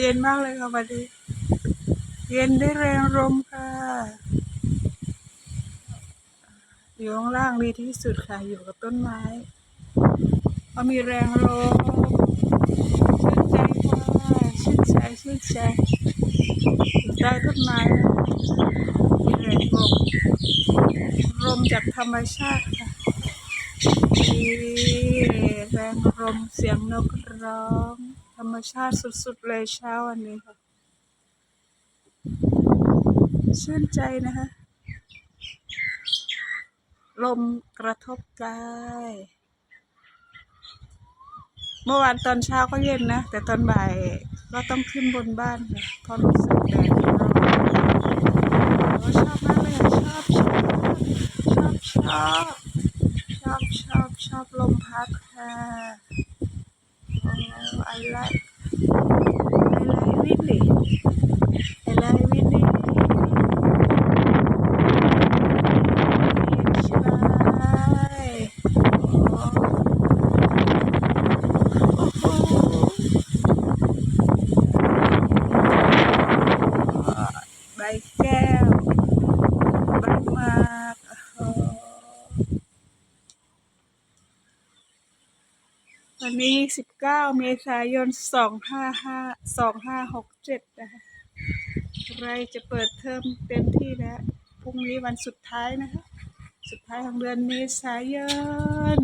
เย็นมากเลยค่ะวันนี้เย็นได้แรงลมค่ะอยู่ข้างล่างดีที่สุดค่ะอยู่กับต้นไม้พราะมีแรงลมชื่นใจค่ะชื่นใจชื่นใจอยู่ใต้ต้นไม้มีแรงลมลมจากธรรมชาติค่ะมี งลมเสียงนกร้อง ธรรมชาติสุดๆเลยเช้าวันนี้ค่ะ ชื่นใจนะคะ ลมกระทบกายเมื่อวานตอนเช้าก็เย็นนะ แต่ตอนบ่ายก็ต้องขึ้นบนบ้านค่ะเพราะรู้สึกแดดร้อนชอบมากเลยชอบชอบชอบชอบ อบชอบชอบลมพัดค่ะโอ้ I like I like really I like really ใช่โอ้โหใบแก้ วันนี้ 19 เมษายน255 2567 นะคะไรจะเปิดเทอมเต็มที่แล้ว พรุ่งนี้วันสุดท้ายนะคะ สุดท้ายของเดือนเมษายน